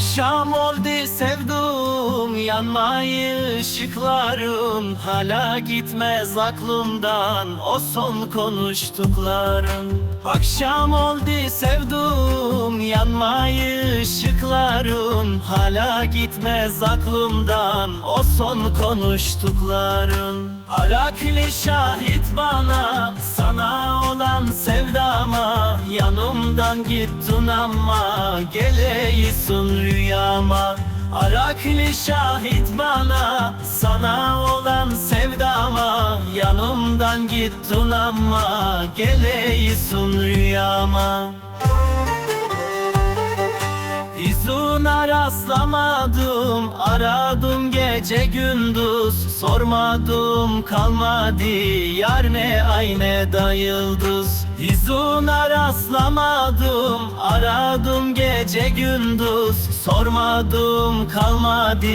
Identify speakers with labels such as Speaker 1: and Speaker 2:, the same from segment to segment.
Speaker 1: Akşam oldu sevdum yanmayı ışıkların Hala gitmez aklımdan o son konuştukların Akşam oldu sevdum yanmayı ışıkların Hala gitmez aklımdan o son konuştukların Arakli şahit bana sana olan sevdama Yanımdan gittin ama geleyisin rüyama. Arakli şahit bana sana olan sevdama. Yanımdan gittin ama geleyisin rüyama. İzuna rastlamadım Aradım gece gündüz. Sormadım kalmadı Yar ne ay ne da yıldız İzuna rastlamadım Aradım gece gündüz. Sormadım kalmadı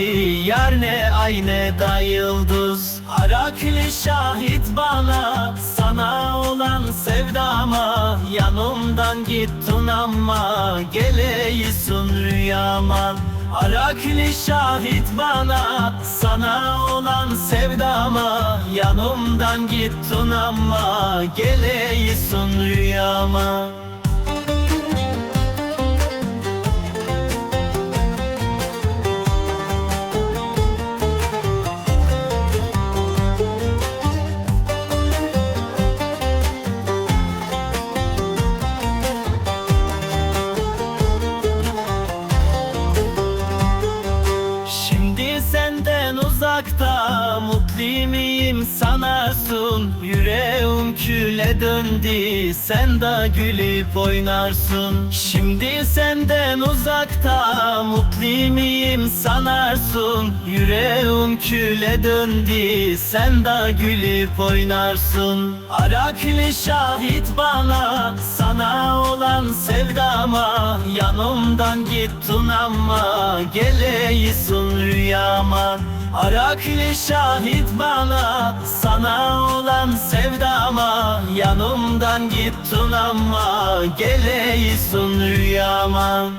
Speaker 1: Yar ne ay ne da yıldız. Arakli şahit bana Sana olan sevdama. Yanımdan gittin ama Geleyisin rüyama Arakli şahit bana Sana olan sevdama Yanımdan gittin ama Geleyisin rüyama senden uzakta mutlu miyim sanarsın Yüreğim küle döndü sen de gülüp oynarsın. Şimdi senden uzakta mutlu miyim sanarsın Yüreğim küle döndü sen de gülüp oynarsın. Arakli şahit bana sana olan sevdama. Yanımdan gittin ama geleyisin rüyama Arakli şahit bana sana olan sevdama. Yanımdan gittin ama geleyisin rüyama